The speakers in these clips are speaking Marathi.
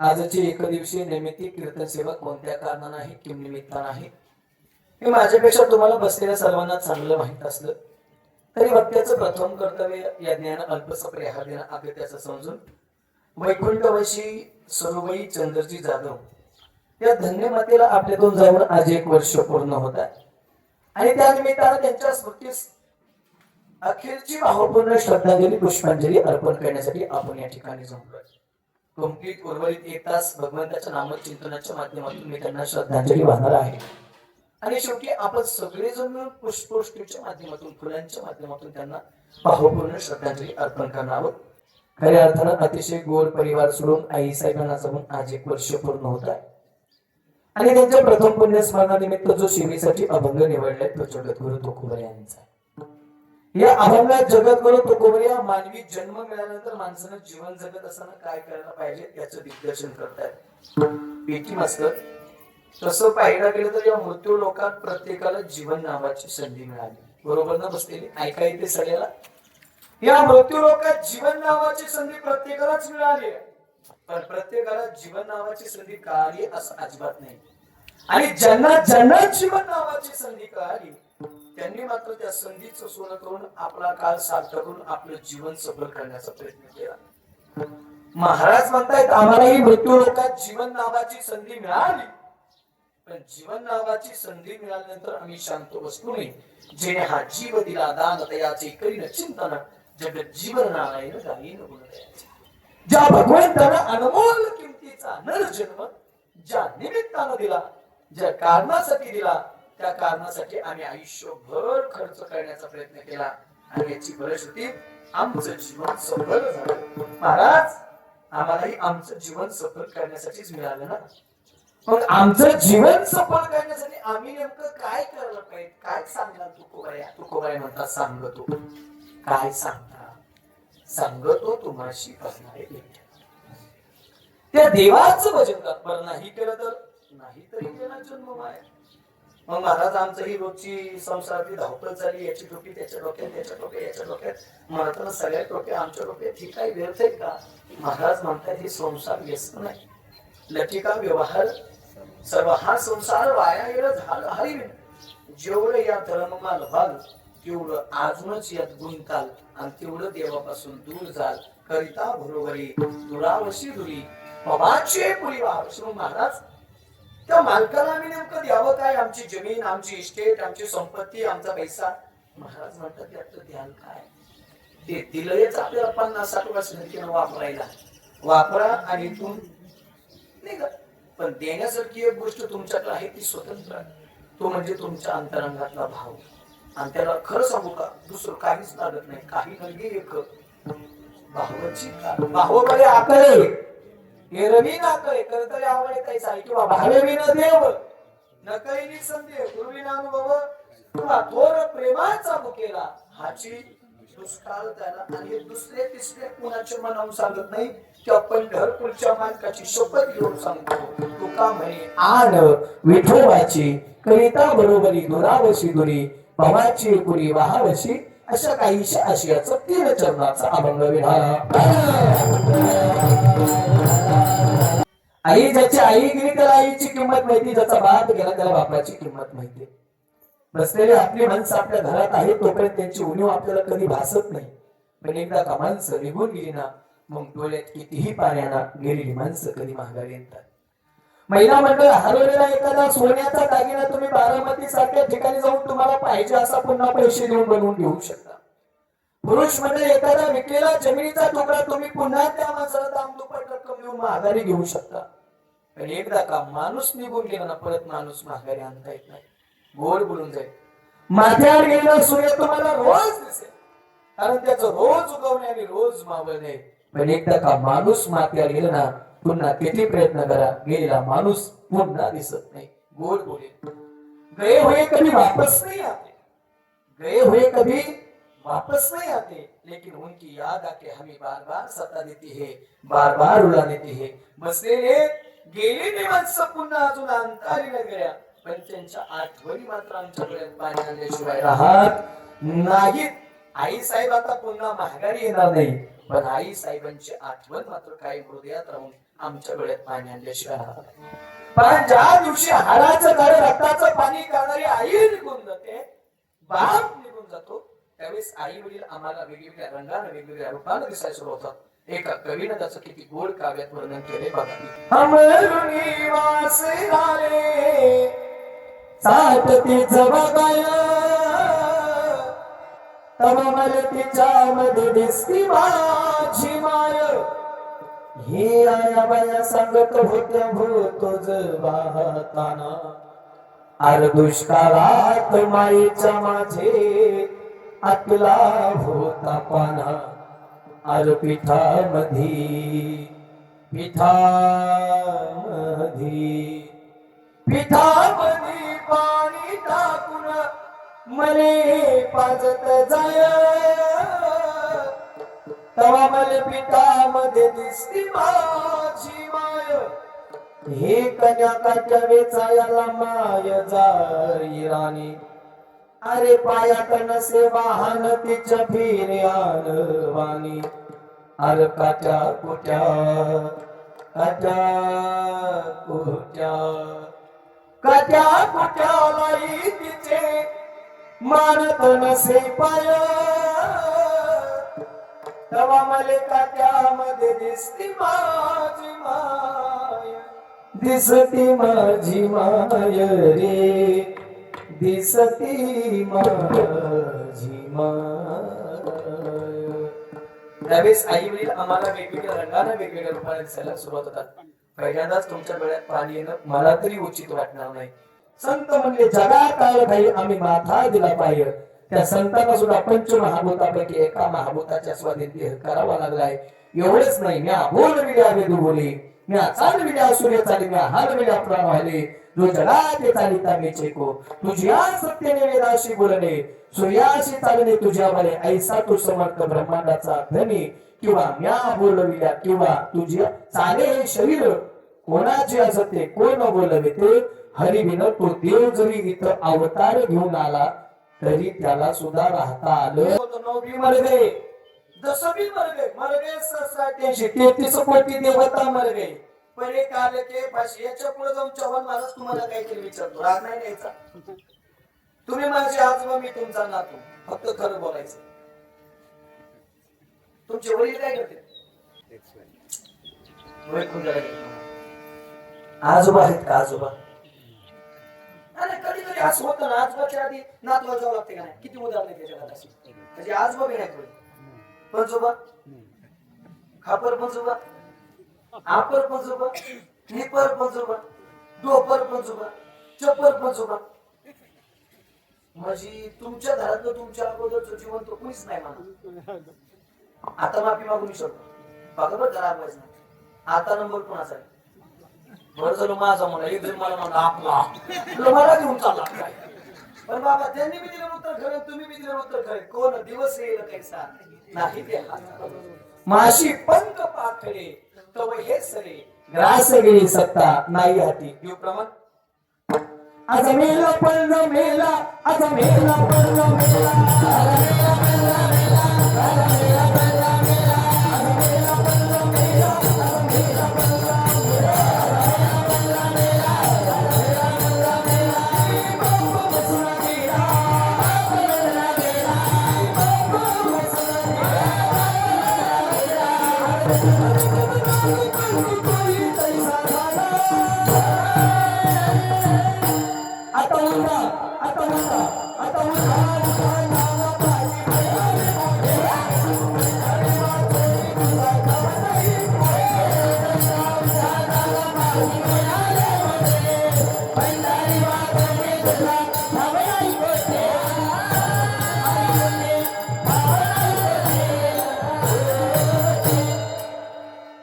आजची एक दिवशी निमित्ती कीर्तन सेवा कोणत्या कारणानं आहे किम निमित्तानं आहे हे माझ्यापेक्षा तुम्हाला बसलेल्या सर्वांना चांगलं माहीत असलं तरी भक्त्याचं प्रथम कर्तव्य या ज्ञान अल्पस परिहार देणं अगत्याचं समजून. वैकुंठवशी सरुबाई चंद्रजी जाधव. या धन्य मातेला आपल्यातून जाऊन आज एक वर्ष पूर्ण होत आहे. आणि त्या निमित्तानं त्यांच्या स्मृतीस अखेरची भावपूर्ण श्रद्धांजली पुष्पांजली अर्पण करण्यासाठी आपण या ठिकाणी जमलोय कंप्लीट उर्वरित एक तास भगवंताच्या नामचिंतनाच्या माध्यमातून मी त्यांना श्रद्धांजली वाहणार आहे. आणि शेवटी आपण सगळेजण मिळून पुष्पवृष्टीच्या माध्यमातून फुलांच्या माध्यमातून त्यांना भावपूर्ण श्रद्धांजली अर्पण करणार आहोत. खऱ्या अर्थानं अतिशय गोड परिवार सोडून आई साहेबांना जाऊन आज एक वर्ष पूर्ण होत आहे. आणि त्यांच्या प्रथम पुण्यस्मरणानिमित्त जो सेवेसाठी अभंग निवडलाय तो जगद्गुरु तुकोबरे यांचा हे या अभंगात जगद्गुरु तुकोबरे या मानवी जन्म मिळाल्यानंतर माणसानं जीवन जगत असताना काय करायला पाहिजे याचं दिग्दर्शन करतायत. पेटी मास्तर तसं पाहायला गेलं तर या मृत्यू लोकात प्रत्येकाला जीवन नावाची संधी मिळाली. बरोबर ना बसलेली? ऐका येते सगळ्याला. या मृत्यू लोकात जीवन नावाची संधी प्रत्येकालाच मिळाली. पण प्रत्येकाला जीवन नावाची संधी कळाली असं अजिबात नाही. आणि ज्यांना ज्यांना जीवन नावाची संधी कळाली त्यांनी मात्र त्या संधीचं सोनं करून आपला काळ सार्थक करून आपलं जीवन सफल करण्याचा प्रयत्न केला. महाराज म्हणतायत आम्हालाही मृत्यू लोकात जीवन नावाची संधी मिळाली. पण जीवन नावाची संधी मिळाल्यानंतर आम्ही शांत बसलो नाही. जेणे हा जीव दिला दान तयाचे करीन चिंतन जगत जीवन नारायण गायीन गुणदयाचे. ज्या भगवंतानं अनमोल किमतीचा नर जन्म ज्या निमित्तानं दिला ज्या कारणासाठी दिला त्या कारणासाठी आम्ही आयुष्यभर खर्च करण्याचा प्रयत्न केला आणि याची गरज होती आमचं जीवन सफल झालं. महाराज आम्हालाही आमचं जीवन सफल करण्यासाठीच मिळालं ना? मग आमचं जीवन सफल करण्यासाठी आम्ही नेमकं काय करायला पाहिजे? काय सांगणार तुकोबाया तुकोबाई म्हणतात सांगतो. काय सांगता? सांगतो तुम्हाशी करणारे त्या देवाचं भजन कर नाही केलं तर? नाही तरी जन्म माया. मग महाराज आमचं ही रोजची संसारातली धावपळ झाली याची डोकी त्याच्या डोक्यात त्याच्या डोक्यात याच्या डोक्यात. महाराजांना सगळ्या डोक्या आमच्या डोक्यात. ही काही व्यर्थ आहे का? महाराज म्हणतात हे संसार व्यस्त नाही. लटिका व्यवहार सर्व हा संसार वाया गेला झालं हरी. जेवढं या धर्ममाल व्हाल तेवढं आजूनच यात गुंताल आणि तेवढं देवापासून दूर जाल. करिता बरोबरी दुरावशी दुरी पवाचे पुरी महाराज त्या मालकाला आम्ही नेमकं द्यावं काय? आमची जमीन आमची इस्टेट आमची संपत्ती आमचा पैसा? महाराज म्हणतात त्याचं ध्यान काय? ते दिलंच आपल्याला पन्नास साठ वर्षांनी वापरायला. वापरा आणि इथून का पण देण्यासारखी एक गोष्ट तुमच्याकडे आहे ती स्वतंत्र तो म्हणजे तुमच्या अंतरंगातला भाव आणि त्याला खरं सांगू का? दुसरं काहीच लागत नाही. काही नलगी एक भावाची भावाकडे आकडे एरवी रवी नाकळे करतले आवडे काही किंवा भावे विन देव नकळी निसंदेह गुरुविन अनुभव किंवा थोर प्रेमाचा मुकेला हाची दुष्काळ त्याला आणि दुसरे तिसरे कुणाचे मनावून सांगत नाही त्या पंढरपूरच्या मालकाची शपथ घेऊन सांगतो. तुका म्हणे आण विठोबाची कविता बरोबरी दुरावशी दुरी भवाची कुणी वाहावशी अशा काहीशा आशयाचं तीर्थचरणाचा अभंग विधान आई ज्याची आई गेली त्याला आईची किंमत माहिती ज्याचा बाप गेला त्याला बापाची किंमत माहिती. बसलेले आपली माणसं आपल्या घरात आहेत तोपर्यंत त्यांची उणीव आपल्याला कधी भासत नाही. पण एकदा का माणसं निघून गेली ना मग डोळ्यात कितीही पाण्याना गेलेली माणसं कधी माघारी येतात. महिला मंडळ हरवलेला एखादा सोन्याचा दागिना तुम्ही बारामती सारख्या ठिकाणी जाऊन तुम्हाला पाहिजे असा पुन्हा पैसे देऊन बनवून घेऊ शकता. पुरुष मंडळ एखादा विकलेला जमिनीचा तुकडा तुम्ही पुन्हा त्या माणसाला दामदुप्पट रक्कम देऊन माघारी घेऊ शकता. पण एकदा का माणूस निघून गेला ना परत माणूस माघारी आणता येत नाही. गोड बोलून जाईल. माथ्यावर गेलेला सूर्य तुम्हाला रोज दिसेल. कारण त्याचं रोज उगवणे आणि रोज मावळणे. पण एकदा का माणूस माथ्यावर गेला ना पुन्हा किती प्रयत्न करा गेलेला माणूस पुन्हा दिसत नाही. गोड बोले गए हुए कभी वापस नहीं आते. गए हुए कभी वापस नहीं आते. लेकिन उनकी याद आके हमें बार बार सता देती है बार बार रुला देती है. बसलेले गेलेले माणसं पुन्हा अजून अंतरी न गेल्या पण त्यांच्या आठवणी मात्र आमच्यापर्यंत डोळ्यात पाणी आणल्याशिवाय राहत नाहीत. आई साहेब आता पुन्हा माघारी येणार नाही. पण आई साहेबांची आठवण मात्र काही हृदयात राहून आमच्या डोळ्यात पाणी आणल्याशिवाय पण ज्या दिवशी हाडाचं घर रक्ताचं पाणी करणारी आई निघून जाते बाप निघून जातो त्यावेळेस आई वडील आम्हाला वेगवेगळ्या रंगाने वेगवेगळ्या रूपाने दिसायला सुरू होतात. एका कवीनं त्याचं किती गोड काव्यात वर्णन केले बघा. अमरुनी वास झाले साठती जबागाय तव मला दिसती माझी माय. ही आया बाया सांगत होत्या भूतो वाहताना. अर दुष्काळात माईच्या माझे आपला होता पाना. अर पिठामधी पिठामधी पिठामधी पाणी टाकून मले पाजत जाय. तवा मले पिठामध्ये दिसती माझी माय. हे कन्या काट्या वेचायला माय जाई राणी. अरे पायात नसे वाहन तिच्या फिर्यान वाणी. अरे काट्या कुट्या काट्या कुट्या. काट्या कुट्यालाही तिचे मानत नसे पाय. तवा मले काट्यामध्ये दिसती माझी माय. दिसती माझी माय रे. दिसती माझी माय. त्यावेळेस आई वडील आम्हाला वेगवेगळ्या रंगाने वेगवेगळ्या रूपाने दिसायला सुरुवात होतात. पहिल्यांदाच तुमच्या डोळ्यात पाणी येणं मला तरी उचित वाटणार नाही. संत म्हणजे जगात काय काही आम्ही माथा दिला पाहिजे. त्या संतांना सुद्धा पंच महाभूतापैकी एका महाभूताच्या स्वाधीन करावा लागलाय. एवढेच नाही म्या बोल विड्या वेदू बोले म्या चाल विड्या सूर्य चाली म्या हाल विड्या प्राण व्हायले. जो जगात चालिता मी चेको. तुझ्या सत्याने वेदाशी बोलणे. सूर्याशी चालणे तुझ्या बरे ऐसा तू समर्थ ब्रह्मांडाचा धनी. किंवा म्या बोलविल्या किंवा तुझ्या चाले हे शरीर. कोणाचे असते कोण बोलवे ते? हरिविन तो देव जरी इथं अवतार घेऊन आला तरी त्याला सुद्धा राहता आलं. नवबी मर गए जसं बी मर गए मर गए सत्याऐंशी तेहतीस कोटी देवता मर गए पण एक आले के पाचशे याच्यापुढे जाऊन चव्हाण महाराज तुम्हाला काहीतरी विचारतो. राग नाही द्यायचा तुम्ही माझे आजोबा मी तुमचा नातू. फक्त खरं बोलायचं. तुमचे वडील काय करते. आजोबा आहेत का आजोबा? अरे कधी कधी असं होतं ना आजोबाच्या आधी नातवा जावं लागते का नाही? किती उदाहरण आहे त्याच्या घरात अशी म्हणजे आजोबा बी नाही थोडी पंजोबा खापर पंजोबा आपर पंजोबा निपर पंजोबा डोपर पंजोबा चपर पंजोबा म्हणजे तुमच्या घरातलं तुमच्या अगोदरचं जीवन तो कुणीच नाही म्हणा आता माफी मागू शकतो. बरोबर घरा आता नंबर कोणाचा आहे? बरं झालं माझा म्हणा एक जण मला म्हणा आपला. तुला मला घेऊन चालला काय? पण बाबा त्यांनी मी दिलं उत्तर खरं तुम्ही मी दिलं उत्तर खरं. कोण दिवस येईल कैसा नाही ते माशी पंख पाखरे तव हे सरे. ग्रास गेली सत्ता नाही हाती. घेऊ प्रमाण. आज मेला पण मेला. आज मेला पण मेला मेला मेला मेला.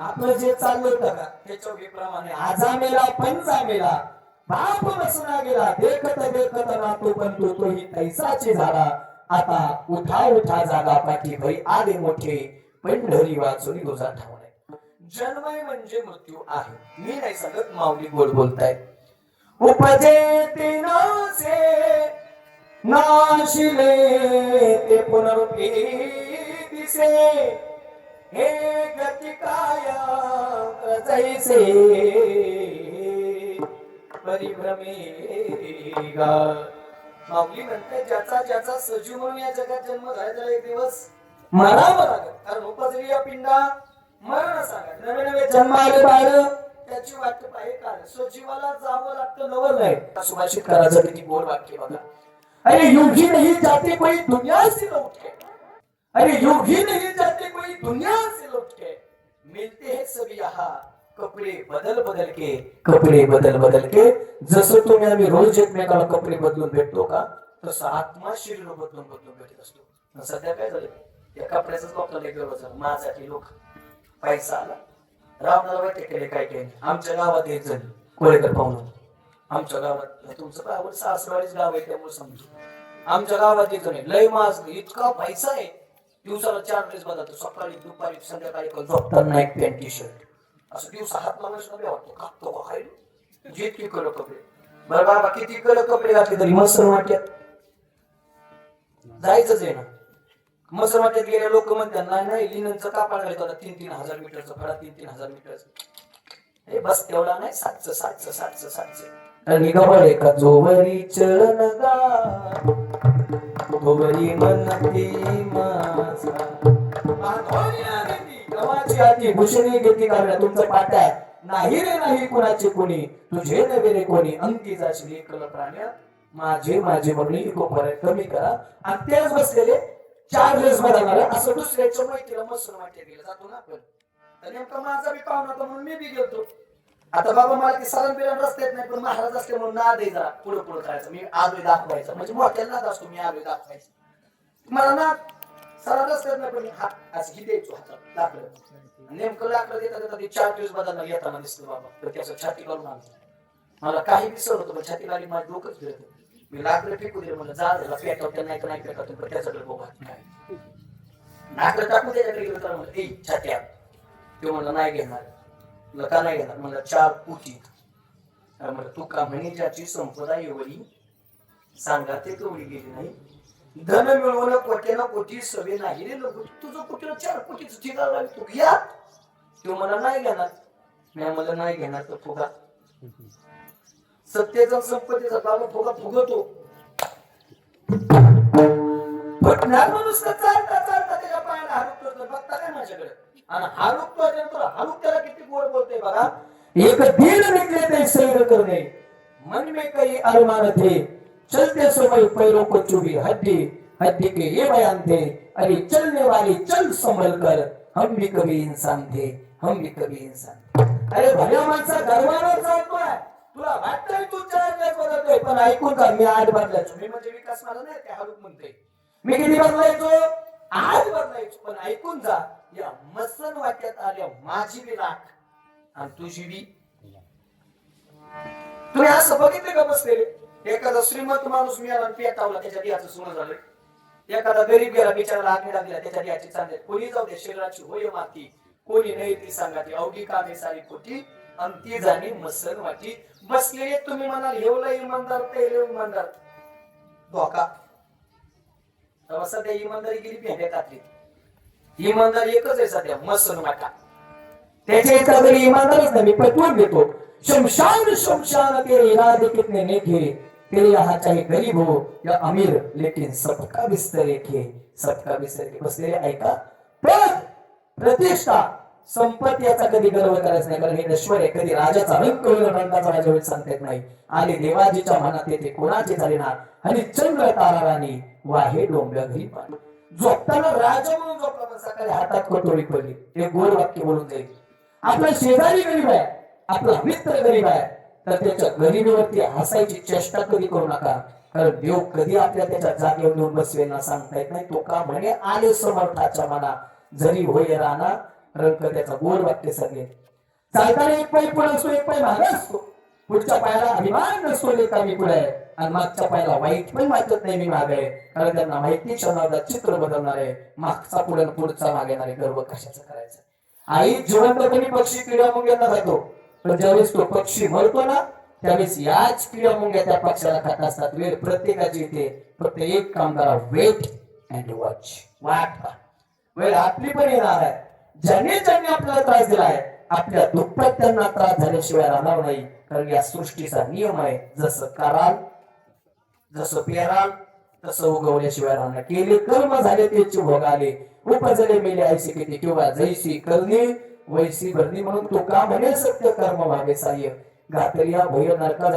आपलं जे चाललं होतं ना त्याच्या विप्रमाणे आजामेला पंचामेला बाप सुना गेला देखत देखत नातो पण तो तोही तैसाची झाला. आता उठा उठा जागा पाठी भई आले मोठे. पंढरी वाचून तुझा ठावणे जन्मय म्हणजे मृत्यू आहे. मी नाही सांगत माऊली गोड बोलताय उपजे ते नासे नाशिले ते पुनरुपी दिसे. हे गती काया जैसे परिभ्रमे गा माऊली म्हणते ज्याचा ज्याचा सजीव म्हणून या जगात जन्म झाला त्याला एक दिवस मरावं लागत कारण उपजली या पिंडा मरण सांगा. नवे नवे जन्म आले बाळ त्याची वाट पाहिजे काळ सजीवाला जावं लागतं नवल नाही. सुभाषित करायचं किती गोड वाक्य बघा. अरे युगी नाही जाते कोई दुनिया से लौट के अरे युगी नहीं जाते कोई दुनिया से लौट के मिलते हैं सभी यहाँ कपडे बदल बदल के कपडे बदल बदल के. जसं तुम्ही आम्ही रोज एकमेकाला कपडे बदलून भेटतो का तसं आत्मा शरीर बदलून बदलून भेटत असतो. सध्या काय झालं या कपड्याच बाबतीत एक व्यवहार माझ्यासाठी लोक पैसा आला. रावणाला माहिती केले काय काय आमच्या गावात एक जण कोळेकर पाहुणं. आमच्या गावात तुमचं काय आवड? सासवाडीच गाव आहे त्यामुळे समजू आमच्या गावात एक जण लय मास इतका पैसा आहे. दिवसाला चार ड्रेस बदलतो. सकाळी दुपारी संध्याकाळी झोपताना एक पॅन्ट टी शर्ट असं दिवसा हात लावायचं नव्हे वाटतो. कापतो का काय जितकी कलर कपडे. बरं बाबा किती कलर कपडे घातले तरी मस्त वाट्यात जायचंच आहे ना. मस्त वाट्यात गेले लोक म्हणतात नाही नाही लिननचं कापड घालतो तीन तीन हजार मीटरचं फळा तीन तीन हजार मीटरचं. हे बस तेवढा नाही सातचं सातचं सातचं सातचं. आणि का जोवरी चरण गोवरी म्हणती माझा. माधवनिया घेती, भूषणी घेती काढल्या तुमचं पाट आहे नाही रे नाही कुणाची कोणी. तुझे नवे रे कोणी. अंकी जाशील एकल प्राण्या माझे माझे म्हणून इको फरक कमी करा. आणि त्याच बसलेले चार दिवस बदलणार असं दुसऱ्याच्या माहितीला मसून वाटते गेलं जातो ना आपण. तर नेमका माझा बी पाहुणा होता म्हणून मी बी गेलतो. आता बाबा मला ते सरण बिरण रस्त्यात नाही पण महाराज असले म्हणून नाद आहे जरा पुढे पुढे करायचं. मी आलोय दाखवायचं. म्हणजे मोठ्याला नाद असतो मी आलोय दाखवायचं. मला ना सरळ रस्त्यात पण हात असं ही द्यायचो हातात लाकडं. नेमकं लाकडं देता देता ते चार दिवस बदलणार येताना दिसलं बाबा. तर त्याचं छाती करून आणतो मला काही दिसत होतं पण छाती लागली माझं डोकंच फिरत मी लाकडं फेकू दिलं म्हणलं जा त्याला पेटवतं नाही तर नाही पेटवतं पण त्याच्याकडे बघा काय. लाकडं टाकू त्याच्याकडे गेलं तर म्हणलं ए छात्या तो म्हणलं नाही घेणार. म्हणलं का नाही घेणार? म्हणलं चार पुटी म्हणलं तू का म्हणे ज्याची संपदा एवढी सांगा ते कवडी गेली नाही. धन मिळवणं कोट्यानं कोटी सवे नाही रे लोक. तुझं कुठे चार कोटीच ठिकाण तू घ्या. तो मला नाही घेणार. मी मला नाही घेणार तर फुगा. सत्तेचा संपत्तीचा बाबा फुगा फुगतो. भटणार माणूस का चालता चालता त्याच्या पायाला हारुकतो करतो बघता काय माझ्याकडे? आणि हारुकतो त्यानंतर हारुक त्याला. किती गोड बोलते बघा. एक दीड निघले ते सैर करणे. मन मे काही अरमान थे. चलते समय पैरों को चुभी हड्डी हड्डी के ये बयान थे अरे चलने वाली चल संभल कर। हम भी कभी इंसान थे हम भी कभी इंसान अरे भल्या माणसा गर्वानं चालतोय तुला वाटतंय तू चार बदलतोय पण ऐकून का मी आठ बदलायचो मी म्हणजे विकास मला नाही ते हालूक म्हणते मी किती बदलायचो? आठ बदलायचो पण ऐकून जा या मसन वाक्यात आल्या माझी बी राख आणि तुझी बी तुम्ही असं बघितले का बसलेले? एखादा श्रीमंत माणूस मिळाला आणि पेटावला त्याच्या देहाचं सोनं झालं. एखादा गरीब गेला बिचाराला आग्नी लागला त्याच्या देहाची चांदे. कोणी जाऊ दे शरीराची होय माती. कोणी नाही ती सांगा ती अवघी कामे सारी खोटी आणि ती जाणी मसन वाटी. बसलेले तुम्ही म्हणाल हेवला इमानदार ते इमानदार. धोका. सध्या इमानदारी गेली भेंड्या कातली इमानदार एकच आहे सध्या मसन वाटा. त्याच्या इतका तरी इमानदारच नाही मी पटवून देतो. शमशान शमशान ते इरादे कितने नेके तेरे यहाँ चाहे गरीब हो या अमीर लेकिन सबका बिस्तर एक है सबका बिस्तर एक बसलेले ऐका. पद प्रतिष्ठा. संपत्ती याचा कधी गर्व करायचा नाही. कारण हे नश्वर आहे. कधी राजाचा रंग रंगाचा राजा होईल सांगता येत नाही. आणि देवाजीच्या मनात येते कोणाचे चालणार आणि चंद्र तारा राणी वाहे डोंब्या घरी पाणी झोपताना राजा म्हणून झोपला पण सकाळी हातात कटोरी पडली ते गोड वाक्य बोलून जाईल. आपला शेजारी गरीब आहे. आपला मित्र गरीब आहे. तर त्याच्या गरिबीवरती हसायची चेष्टा कधी करू नका. कारण देव कधी आपल्या त्याच्या जागेवर नेऊन बसवेल ना सांगता येत नाही. तो का म्हणे आले समर्थाच्या मना. जरी होय राणा रंग त्याचा गोड वाक्य सगळे. चालताना एक पाय पुढे असतो एक पाय मागे असतो. पुढच्या पायाला अभिमान नसतो लेखा मी पुढे. आहे आणि मागच्या पायाला वाईट पण वाटत नाही मी मागे. आहे कारण त्यांना माहिती क्षणाला चित्र बदलणार. आहे मागचा पुढे पुढचा मागे येणार गर्व कशाचा करायचा? आई जिवंतपणी पक्षी किडा मग यांना जातो. पण ज्यावेळेस तो पक्षी मरतो ना त्यावेळेस याच किड्या मुंग्या त्या पक्षाला खात असतात वेळ प्रत्येकाची इथे फक्त एक काम करा. वेट अँड वॉच वाट वेळ आपली पण येणार आहे. ज्यांनी ज्यांनी आपल्याला त्रास दिलाय आपल्या दुप्पट त्यांना त्रास झाल्याशिवाय राहणार नाही. कारण या सृष्टीचा नियम आहे. जसं कराल जसं पेराल तसं उगवल्याशिवाय राहणार केले कर्म झाले त्याचे भोग आले. उपजले मेले ऐसे किती किंवा जैसी करणे वैसी भरणी म्हणून तो का म्हणे सत्य कर्म भावे साह्य. घातल्या भय नरका